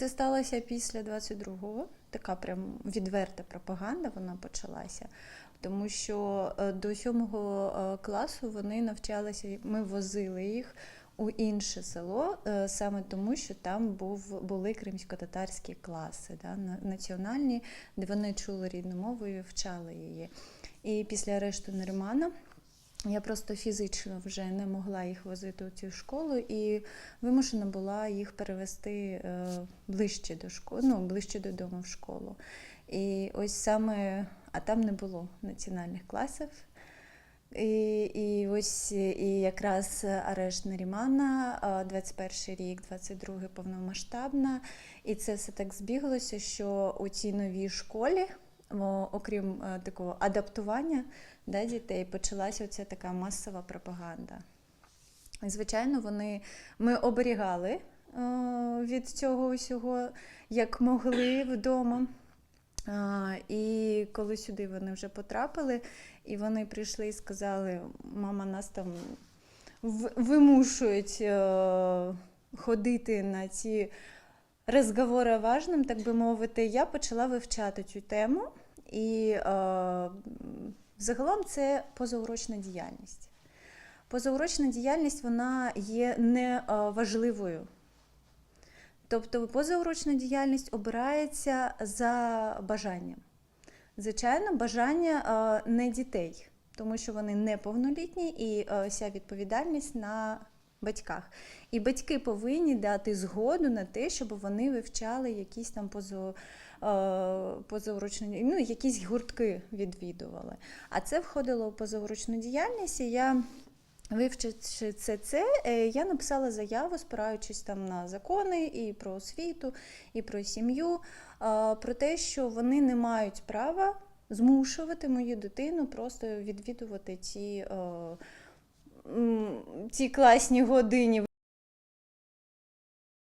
Це сталося після 22-го. Така прям відверта пропаганда вона почалася. Тому що е, до сьомого е, класу вони навчалися, ми возили їх у інше село, е, саме тому, що там був, були кримсько-татарські класи, да, на- національні, де вони чули рідну мову і вивчали її. І після арешту Нермана я просто фізично вже не могла їх возити у цю школу і вимушена була їх перевести е, ближче до школи, ну, ближче додому в школу. І ось саме, а там не було національних класів. І, і ось і якраз арешт Нарімана, а, 21 рік, 22 повномасштабна. І це все так збіглося, що у цій новій школі, окрім е, такого адаптування да, дітей, почалася оця така масова пропаганда. І, звичайно, вони ми оберігали е, від цього усього, як могли вдома. І коли сюди вони вже потрапили, і вони прийшли і сказали, мама нас там вимушують е, ходити на ці розговори важним, так би мовити, я почала вивчати цю тему. І е, загалом це позаурочна діяльність. Позаурочна діяльність вона є неважливою. Тобто позаурочна діяльність обирається за бажанням. Звичайно, бажання е, не дітей, тому що вони неповнолітні і е, вся відповідальність на батьках. І батьки повинні дати згоду на те, щоб вони вивчали якісь там поза, е, позаурочні, ну, якісь гуртки відвідували. А це входило в позаурочну діяльність, і я Вивчивши це, це, е, я написала заяву, спираючись там на закони і про освіту, і про сім'ю, про те, що вони не мають права змушувати мою дитину просто відвідувати ці, е, м, ці класні годині